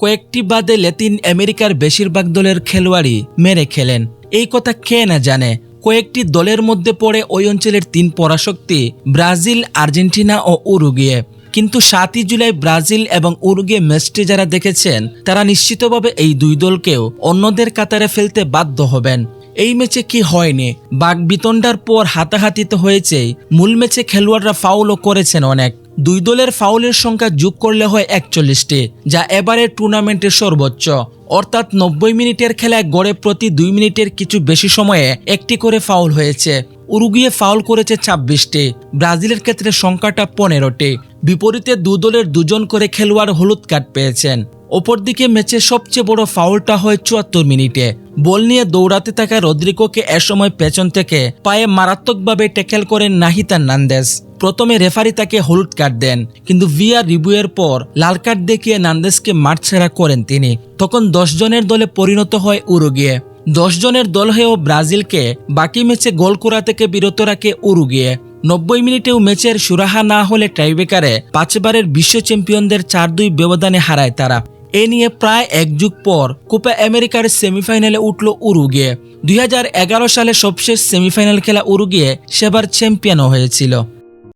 কয়েকটি বাদে ল্যাতিন আমেরিকার বেশিরভাগ দলের খেলোয়াড়ই মেরে খেলেন। এই কথা কে না জানে? কয়েকটি দলের মধ্যে পড়ে ওই অঞ্চলের তিন পরাশক্তি, ব্রাজিল, আর্জেন্টিনা ও উরুগিয়ে। কিন্তু সাতই জুলাই ব্রাজিল এবং উরুগুয়ে ম্যাচটি যারা দেখেছেন, তারা নিশ্চিতভাবে এই দুই দলকেও অন্যদের কাতারে ফেলতে বাধ্য হবেন। এই ম্যাচে কি হয়নি? বাঘ বিতণ্ডার পর হাতাহাতি তো হয়েছেই। মূল ম্যাচে খেলোয়াড়রা ফাউলও করেছেন অনেক। দুই দলের ফাউলের সংখ্যা যোগ করলে হয় একচল্লিশটি, যা এবারের টুর্নামেন্টের সর্বোচ্চ। অর্থাৎ নব্বই মিনিটের খেলায় গড়ে প্রতি দুই মিনিটের কিছু বেশি সময়ে একটি করে ফাউল হয়েছে। উরুগুয়ে ফাউল করেছে ছাব্বিশটি, ব্রাজিলের ক্ষেত্রে সংখ্যাটা পনেরোটি। বিপরীতে দু দলের দুজন করে খেলোয়াড় হলুদ কার্ড পেয়েছেন। অপরদিকে ম্যাচের সবচেয়ে বড় ফাউলটা হয় চুয়াত্তর মিনিটে। বল নিয়ে দৌড়াতে থাকা রদ্রিকোকে এ সময় পেছন থেকে পায়ে মারাত্মকভাবে ট্যাকেল করেন নাহিতা নান্দেস প্রথমে রেফারি তাকে হলুদ কার্ড দেন, কিন্তু ভিআর রিভিউয়ের পর লাল কার্ড দেখিয়ে নান্দেসকে মাঠ ছেড়া করেন তিনি। তখন দশ জনের দলে পরিণত হয় উরুগিয়ে। দশ জনের দল হয়েও ব্রাজিলকে বাকি ম্যাচে গোল করা থেকে বিরত রাখে উরুগিয়ে। নব্বই মিনিটেও ম্যাচের সুরাহা না হলে টাইবেকারে পাঁচবারের বিশ্ব চ্যাম্পিয়নদের চার দুই ব্যবধানে হারায় তারা। এ নিয়ে প্রায় এক যুগ পর কোপা আমেরিকার সেমিফাইনালে উঠল উরুগিয়ে। দুই সালে সবশেষ সেমিফাইনাল খেলা উরুগিয়ে সেবার চ্যাম্পিয়নও হয়েছিল।